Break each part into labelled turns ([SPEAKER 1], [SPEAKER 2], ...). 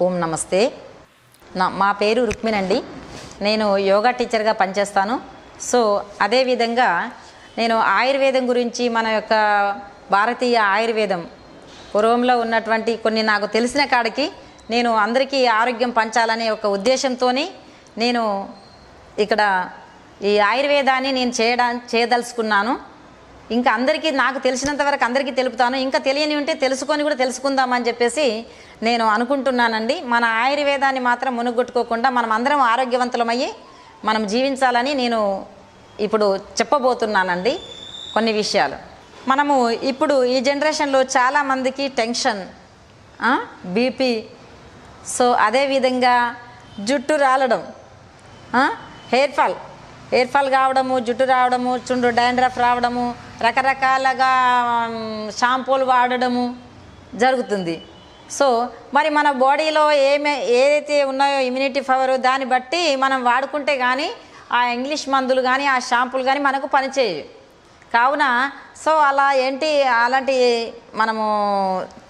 [SPEAKER 1] ఓం నమస్తే. నా మా పేరు రుక్మిణండి నేను యోగా టీచర్గా పనిచేస్తాను. సో అదేవిధంగా నేను ఆయుర్వేదం గురించి మన యొక్క భారతీయ ఆయుర్వేదం పూర్వంలో ఉన్నటువంటి కొన్ని నాకు తెలిసిన కాడికి నేను అందరికీ ఆరోగ్యం పంచాలనే ఒక ఉద్దేశంతో నేను ఇక్కడ ఈ ఆయుర్వేదాన్ని నేను చేయడా చేయదలుచుకున్నాను. ఇంకా అందరికీ నాకు తెలిసినంత వరకు అందరికీ తెలుపుతాను. ఇంకా తెలియని ఉంటే తెలుసుకొని కూడా తెలుసుకుందామని చెప్పేసి నేను అనుకుంటున్నానండి. మన ఆయుర్వేదాన్ని మాత్రం మునుగొట్టుకోకుండా మనం అందరం ఆరోగ్యవంతులమయ్యి మనం జీవించాలని నేను ఇప్పుడు చెప్పబోతున్నానండి కొన్ని విషయాలు. మనము ఇప్పుడు ఈ జనరేషన్లో చాలామందికి టెన్షన్ బీపీ సో అదేవిధంగా జుట్టు రాలడం హెయిర్ ఫాల్. హెయిర్ ఫాల్ కావడము జుట్టు రావడము చుండ్రు డాండ్రఫ్ రావడము రకరకాలుగా షాంపూలు వాడడము జరుగుతుంది. సో మరి మన బాడీలో ఏమే ఏదైతే ఉన్నాయో ఇమ్యూనిటీ పవర్ దాన్ని బట్టి మనం వాడుకుంటే కానీ ఆ ఇంగ్లీష్ మందులు కానీ ఆ షాంపూలు కానీ మనకు పనిచేయవు. కావున సో అలా ఏంటి అలాంటి మనము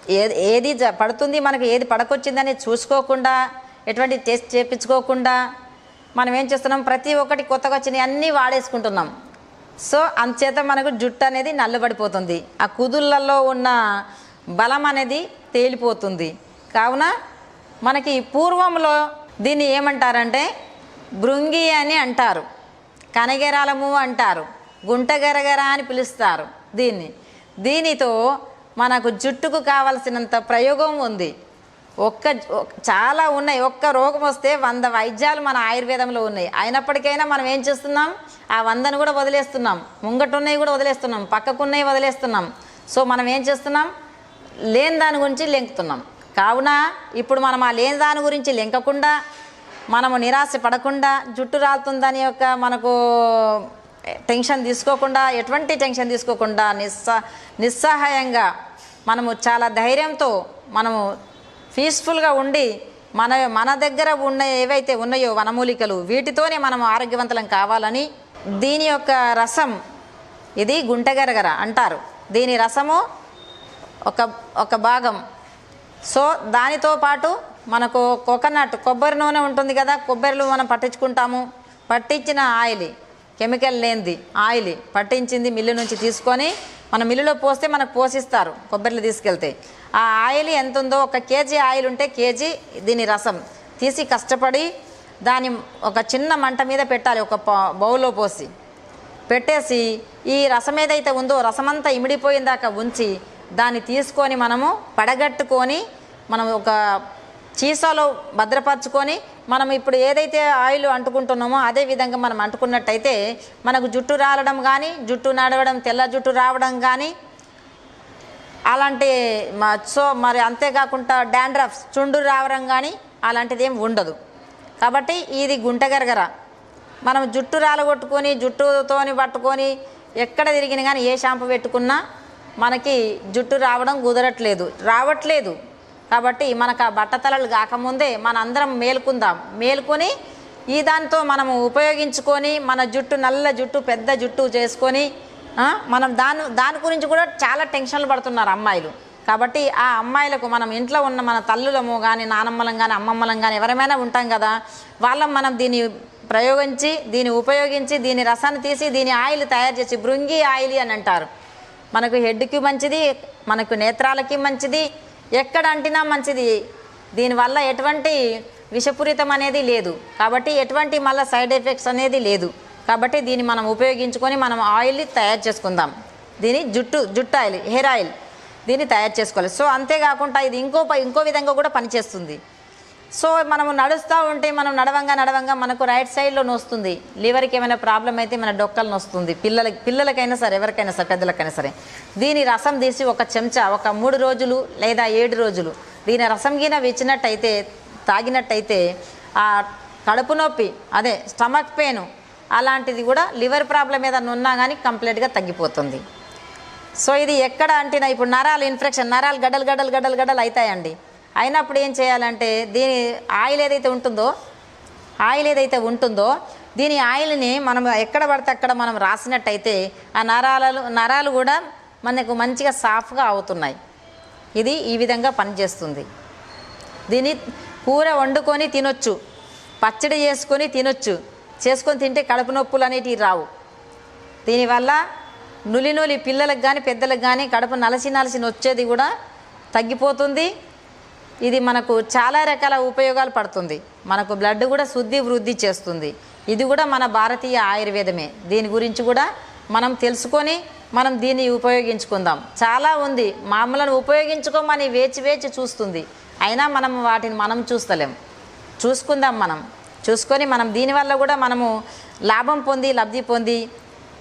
[SPEAKER 1] ఏది ఏది జ- పడుతుంది మనకు ఏది పడకొచ్చిందని చూసుకోకుండా ఎటువంటి టెస్ట్ చేయించుకోకుండా మనం ఏం చేస్తున్నాం ప్రతి ఒక్కటి కొత్తగా వచ్చినవి అన్నీ వాడేసుకుంటున్నాం. సో అందుచేత మనకు జుట్టు అనేది నల్లబడిపోతుంది. ఆ కుదుళ్ళల్లో ఉన్న బలం అనేది తేలిపోతుంది. కావున మనకి పూర్వంలో దీన్ని ఏమంటారంటే భృంగి అని అంటారు. కనగెరాలము అంటారు. గుంటగరగర అని పిలుస్తారు దీన్ని. దీనితో మనకు జుట్టుకు కావలసినంత ప్రయోగం ఉంది. ఒక్క చాలా ఉన్నాయి. ఒక్క రోగం వస్తే వంద వైద్యాలు మన ఆయుర్వేదంలో ఉన్నాయి. అయినప్పటికైనా మనం ఏం చేస్తున్నాం? ఆ వందను కూడా వదిలేస్తున్నాం. ముంగటున్నవి కూడా వదిలేస్తున్నాం. పక్కకున్నవి వదిలేస్తున్నాం. సో మనం ఏం చేస్తున్నాం? లేని దాని గురించి లెంకుతున్నాం. కావున ఇప్పుడు మనం ఆ లేని దాని గురించి లెంకకుండా మనము నిరాశ పడకుండా జుట్టు రాలుతుందని యొక్క మనకు టెన్షన్ తీసుకోకుండా ఎటువంటి టెన్షన్ తీసుకోకుండా నిస్సా నిస్సహాయంగా మనము చాలా ధైర్యంతో మనము పీస్ఫుల్గా ఉండి మన మన దగ్గర ఉన్న ఏవైతే ఉన్నాయో వనమూలికలు వీటితోనే మనం ఆరోగ్యవంతులం కావాలని దీని యొక్క రసం ఇది గుంటగరగర అంటారు. దీని రసము ఒక ఒక భాగం. సో దానితో పాటు మనకు కోకోనట్ కొబ్బరి నూనె ఉంటుంది కదా కొబ్బరిలో మనం పట్టించుకుంటాము. పట్టించిన ఆయిల్ కెమికల్ లేనిది ఆయిల్ పట్టించింది మిల్లు నుంచి తీసుకొని మన మిల్లులో పోస్తే మనకు పోసిస్తారు కొబ్బరిలు తీసుకెళ్తే. ఆ ఆయిల్ ఎంత ఉందో ఒక కేజీ ఆయిల్ ఉంటే కేజీ దీని రసం. తీసి కష్టపడి దాని ఒక చిన్న మంట మీద పెట్టాలి ఒక ప- బౌల్లో పోసి. పెట్టేసి ఈ రసం ఏదైతే ఉందో రసమంతా ఇమిడిపోయిన దాకా ఉంచి దాన్ని తీసుకొని మనము పడగట్టుకొని మనం ఒక చీసాలో భద్రపరచుకొని మనం ఇప్పుడు ఏదైతే ఆయిల్ అంటుకుంటున్నామో అదే విధంగా మనం అంటుకున్నట్టయితే మనకు జుట్టు రాలడం కానీ జుట్టు నడవడం తెల్ల జుట్టు రావడం కానీ అలాంటి మ- సో మరి అంతేకాకుండా డాండ్రఫ్ చుండు రావడం కానీ అలాంటిది ఏం ఉండదు. కాబట్టి ఇది గుంటగరగర. మనం జుట్టు రాలగొట్టుకొని జుట్టుతోని పట్టుకొని ఎక్కడ తిరిగిన కానీ ఏ షాంపూ పెట్టుకున్నా మనకి జుట్టు రావడం కుదరట్లేదు. రావట్లేదు. కాబట్టి మనకు ఆ బట్టతలలు కాకముందే మన అందరం మేల్కుందాం. మేల్కొని ఈ దాంతో మనము ఉపయోగించుకొని మన జుట్టు నల్ల జుట్టు పెద్ద జుట్టు చేసుకొని మనం దాని దాని గురించి కూడా చాలా టెన్షన్లు పడుతున్నారు అమ్మాయిలు. కాబట్టి ఆ అమ్మాయిలకు మనం ఇంట్లో ఉన్న మన తల్లులము కానీ నానమ్మలం కానీ అమ్మమ్మలం కానీ ఎవరైనా ఉంటాం కదా వాళ్ళం మనం దీన్ని ప్రయోగించి దీన్ని ఉపయోగించి దీని రసాన్ని తీసి దీని ఆయిల్ తయారు చేసి బృంగి ఆయిల్ అని అంటారు. మనకు హెడ్కి మంచిది మనకు నేత్రాలకి మంచిది ఎక్కడ అంటినా మంచిది. దీనివల్ల ఎటువంటి విషపూరితం అనేది లేదు. కాబట్టి ఎటువంటి మళ్ళీ సైడ్ ఎఫెక్ట్స్ అనేది లేదు. కాబట్టి దీన్ని మనం ఉపయోగించుకొని మనం ఆయిల్ తయారు చేసుకుందాం. దీని జుట్టు జుట్టు ఆయిల్ హెయిర్ ఆయిల్ దీన్ని తయారు చేసుకోవాలి. సో అంతేకాకుండా ఇది ఇంకో ప- ఇంకో విధంగా కూడా పనిచేస్తుంది. సో మనము నడుస్తూ ఉంటే మనం నడవంగా నడవంగా మనకు రైట్ సైడ్లో నొస్తుంది. లివర్కి ఏమైనా ప్రాబ్లం అయితే మన డొక్కలు నొస్తుంది. పిల్లలకి పిల్లలకైనా సరే ఎవరికైనా సరే పెద్దలకైనా సరే. దీని రసం తీసి ఒక చెంచా ఒక మూడు రోజులు లేదా ఏడు రోజులు దీని రసం గిన వేచినట్టయితే తాగినట్టయితే ఆ కడుపు నొప్పి అదే స్టమక్ పెయిన్ అలాంటిది కూడా లివర్ ప్రాబ్లం ఏదైనా ఉన్నా కానీ కంప్లీట్గా తగ్గిపోతుంది. సో ఇది ఎక్కడ అంటినా ఇప్పుడు నరాలు ఇన్ఫెక్షన్ నరాలు గడలు గడలు గడలు గడలు అవుతాయండి. అయినప్పుడు ఏం చేయాలంటే దీని ఆయిల్ ఏదైతే ఉంటుందో ఆయిల్ ఏదైతే ఉంటుందో దీని ఆయిల్ని మనం ఎక్కడ పడితే అక్కడ మనం రాసినట్టయితే ఆ నరాలు నరాలు కూడా మనకు మంచిగా సాఫ్గా అవుతున్నాయి. ఇది ఈ విధంగా పనిచేస్తుంది. దీన్ని కూర వండుకొని తినొచ్చు. పచ్చడి చేసుకొని తినొచ్చు. చేసుకొని తింటే కడుపు నొప్పులు అనేటివి రావు. దీనివల్ల నులి నులి పిల్లలకు కానీ పెద్దలకు కానీ కడుపు నలసి నలసి వచ్చేది కూడా తగ్గిపోతుంది. ఇది మనకు చాలా రకాల ఉపయోగాలు పడుతుంది. మనకు బ్లడ్ కూడా శుద్ధి వృద్ధి చేస్తుంది. ఇది కూడా మన భారతీయ ఆయుర్వేదమే. దీని గురించి కూడా మనం తెలుసుకొని మనం దీన్ని ఉపయోగించుకుందాం. చాలా ఉంది. మామూలను ఉపయోగించుకోమని వేచి వేచి చూస్తుంది. అయినా మనం వాటిని మనం చూస్తలేం. చూసుకుందాం మనం. చూసుకొని మనం దీనివల్ల కూడా మనము లాభం పొంది లబ్ధి పొంది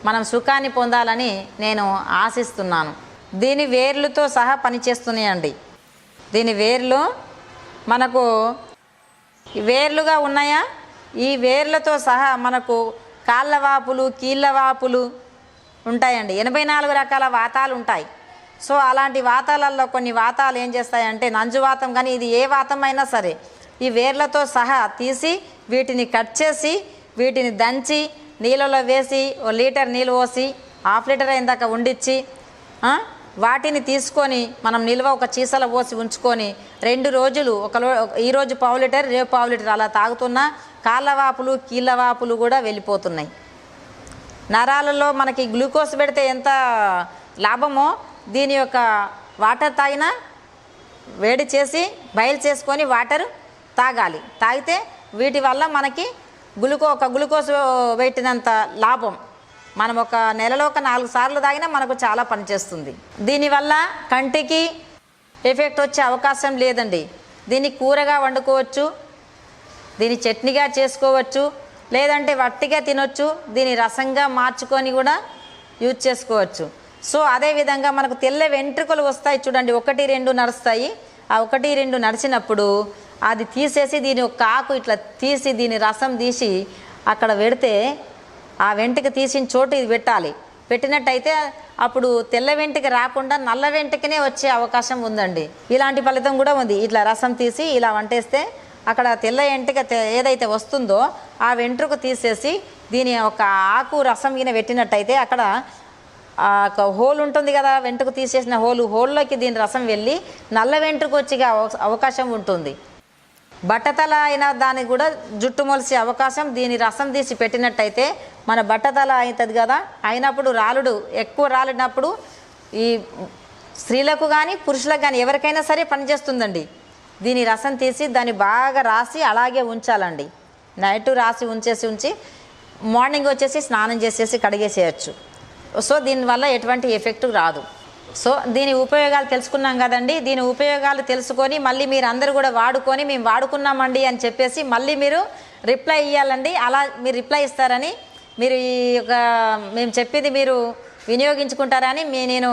[SPEAKER 1] మనం సుఖాన్ని పొందాలని నేను ఆశిస్తున్నాను. దీని వేర్లతో సహా పనిచేస్తున్నాయండి. దీని వేర్లు మనకు వేర్లుగా ఉన్నాయా? ఈ వేర్లతో సహా మనకు కాళ్ళ వాపులు కీళ్ళ వాపులు ఉంటాయండి. ఎనభై నాలుగు రకాల వాతాలు ఉంటాయి. సో అలాంటి వాతాలలో కొన్ని వాతాలు ఏం చేస్తాయంటే నంజువాతం కానీ ఇది ఏ వాతం అయినా సరే ఈ వేర్లతో సహా తీసి వీటిని కట్ చేసి వీటిని దంచి నీళ్ళలో వేసి ఓ లీటర్ నీళ్ళు పోసి హాఫ్ లీటర్ అయిన దాకా ఉండిచ్చి వాటిని తీసుకొని మనం నిల్వ ఒక చీసలో పోసి ఉంచుకొని రెండు రోజులు ఒక ఈరోజు పావు లీటర్ రేపు పావు లీటర్ అలా తాగుతున్నా కాళ్ళవాపులు కీళ్ళవాపులు కూడా వెళ్ళిపోతున్నాయి. నరాలలో మనకి గ్లూకోజ్ పెడితే ఎంత లాభమో దీని యొక్క వాటర్ తాగినా వేడి చేసి బయలు చేసుకొని వాటర్ తాగాలి. తాగితే వీటి వల్ల మనకి గ్లూకో ఒక గ్లూకోజ్ పెట్టినంత లాభం. మనం ఒక నెలలో ఒక నాలుగు సార్లు తాగినా మనకు చాలా పనిచేస్తుంది దీనివల్ల కంటికి ఎఫెక్ట్ వచ్చే అవకాశం లేదండి. దీన్ని కూరగా వండుకోవచ్చు దీన్ని చట్నీగా చేసుకోవచ్చు లేదంటే వట్టిగా తినొచ్చు దీని రసంగా మార్చుకొని కూడా యూజ్ చేసుకోవచ్చు. సో అదేవిధంగా మనకు తెల్ల వెంట్రుకలు వస్తాయి చూడండి ఒకటి రెండు నడుస్తాయి. ఆ ఒకటి రెండు నడిచినప్పుడు అది తీసేసి దీని ఒక ఆకు ఇట్లా తీసి దీని రసం తీసి అక్కడ పెడితే ఆ వెంట్రుక తీసిన చోటు ఇది పెట్టాలి. పెట్టినట్టయితే అప్పుడు తెల్ల వెంట్రుక రాకుండా నల్ల వెంట్రుకనే వచ్చే అవకాశం ఉందండి. ఇలాంటి ఫలితం కూడా ఉంది. ఇట్లా రసం తీసి ఇలా వంటేస్తే అక్కడ తెల్ల వెంట్రుక ఏదైతే వస్తుందో ఆ వెంట్రుకు తీసేసి దీని ఒక ఆకు రసం గిన పెట్టినట్టయితే అక్కడ ఒక హోల్ ఉంటుంది కదా వెంట్రుకు తీసేసిన హోలు హోల్లోకి దీని రసం వెళ్ళి నల్ల వెంట్రుకు వచ్చే అవ- అవకాశం ఉంటుంది. బట్టతల అయిన దాన్ని కూడా జుట్టు మొలిసే అవకాశం దీని రసం తీసి పెట్టినట్టయితే మన బట్టతల అవుతుంది కదా. అయినప్పుడు రాలుడు ఎక్కువ రాలినప్పుడు ఈ స్త్రీలకు కానీ పురుషులకు కానీ ఎవరికైనా సరే పనిచేస్తుందండి దీని రసం తీసి దాన్ని బాగా రాసి అలాగే ఉంచాలండి. నైట్ రాసి ఉంచేసి ఉంచి మార్నింగ్ వచ్చేసి స్నానం చేసేసి కడిగేసేయచ్చు. సో దీనివల్ల ఎటువంటి ఎఫెక్ట్ రాదు. సో దీని ఉపయోగాలు తెలుసుకున్నాం కదండి. దీని ఉపయోగాలు తెలుసుకొని మళ్ళీ మీరు అందరూ కూడా వాడుకొని మేము వాడుకున్నామండి అని చెప్పేసి మళ్ళీ మీరు రిప్లై ఇవ్వాలండి అలా మీరు రిప్లై ఇస్తారని మీరు ఈ యొక్క మేము చెప్పేది మీరు వినియోగించుకుంటారని మీ నేను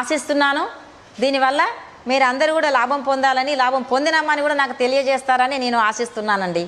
[SPEAKER 1] ఆశిస్తున్నాను. దీనివల్ల మీరు అందరూ కూడా లాభం పొందాలని లాభం పొందినామని కూడా నాకు తెలియజేస్తారని నేను ఆశిస్తున్నానండి.